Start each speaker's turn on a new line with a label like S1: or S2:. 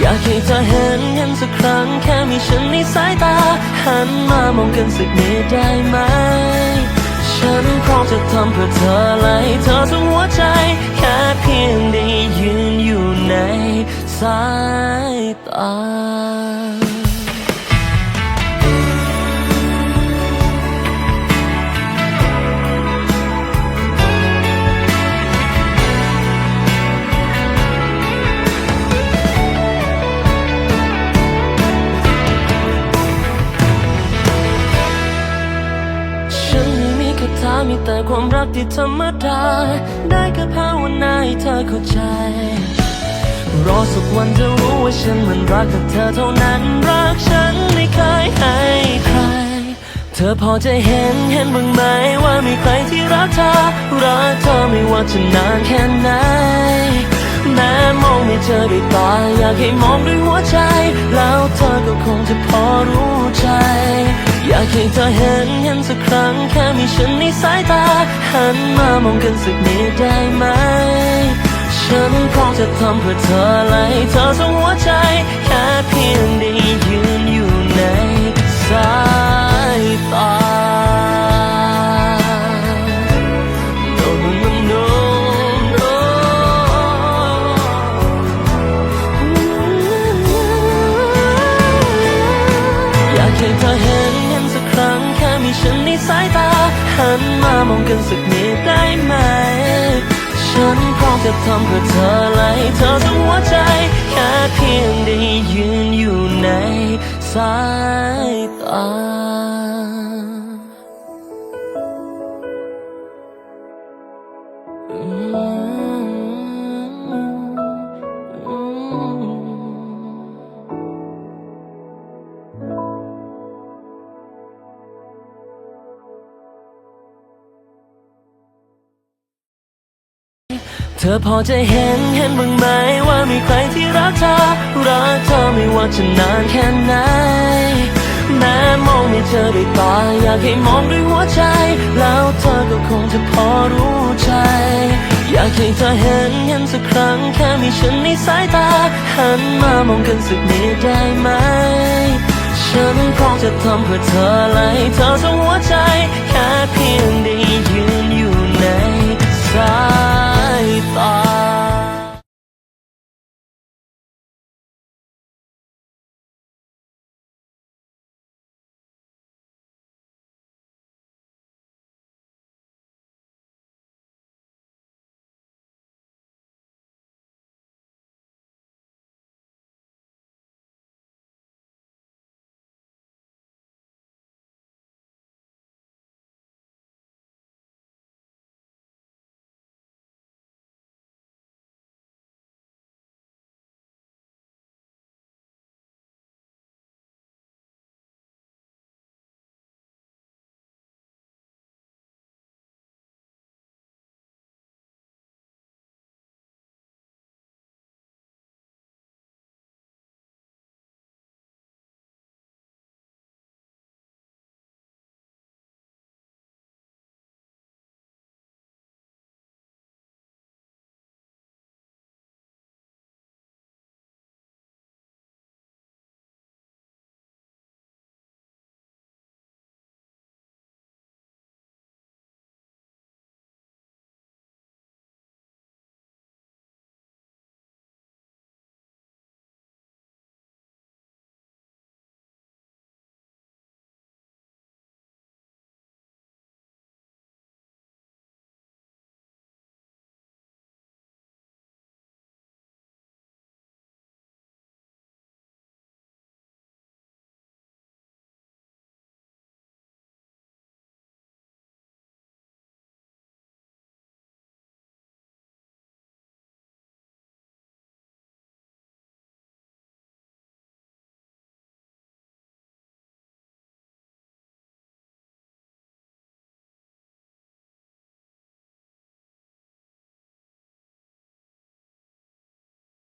S1: อยากให้เธอเห็นเห็นสักครั้ง แค่มีฉันในสายตา หันมามองกันสักนิดได้ไหม ฉันพร้อมจะทำเพื่อเธอและเธอทั้งหัวใจ แค่เพียงได้ยืนอยู่ในสายตาาถามีแต่ความรักที่ธรรมดา ได้แค่ภาวนาให้เธอเข้าใจ รอสักวันจะรู้ว่าฉันมันรักแต่เธอเท่านั้น รักฉันไม่เคยให้ใคร เธอพอจะเห็นเห็นบ้างไหมว่ามีใครที่รักเธอ รักเธอไม่ว่าจะนานแค่ไหน แม้มองไม่เจอด้วยตาอยากให้มองด้วยหัวใจ แล้วเธอก็คงจะพอรู้ใจ อยากให้เธอเห็นเห็นสักครั้ง แค่มีฉันในสายตา หันมามองกันสักนิดได้ไหม ฉันพร้อมจะทำเพื่อเธอและให้เธอทั้งหัวใจ แค่เพียงได้ยืนอยู่ในสายตา No, no, no, no, no. อยากให้เธอเห็น สายตา หันมามองกันสักนิดได้ไหม ฉันพร้อมจะทำเพื่อเธอเละให้เธอทั้งหัวใจ แค่เพียงได้ยืนอยู่ในสายตา ธอพอจะเห็นเห็นบ้างไหมว่ามีใครที่รักเธอ รักเธอไม่ว่าจะนานแค่ไหน แม้มองไม่เจอด้วยตาอยากให้มองด้วยหัวใจ แล้วเธอก็คงจะพอรู้ใจ อยากให้เธอเห็นเห็นสักครั้งแค่มีฉันในสายตา หันมามองกันสักนิดได้ไหม ฉันพร้อมจะทำเพื่อเธอและให้เธอทั้งหัวใจ แค่เพียงได้ยืนอยู่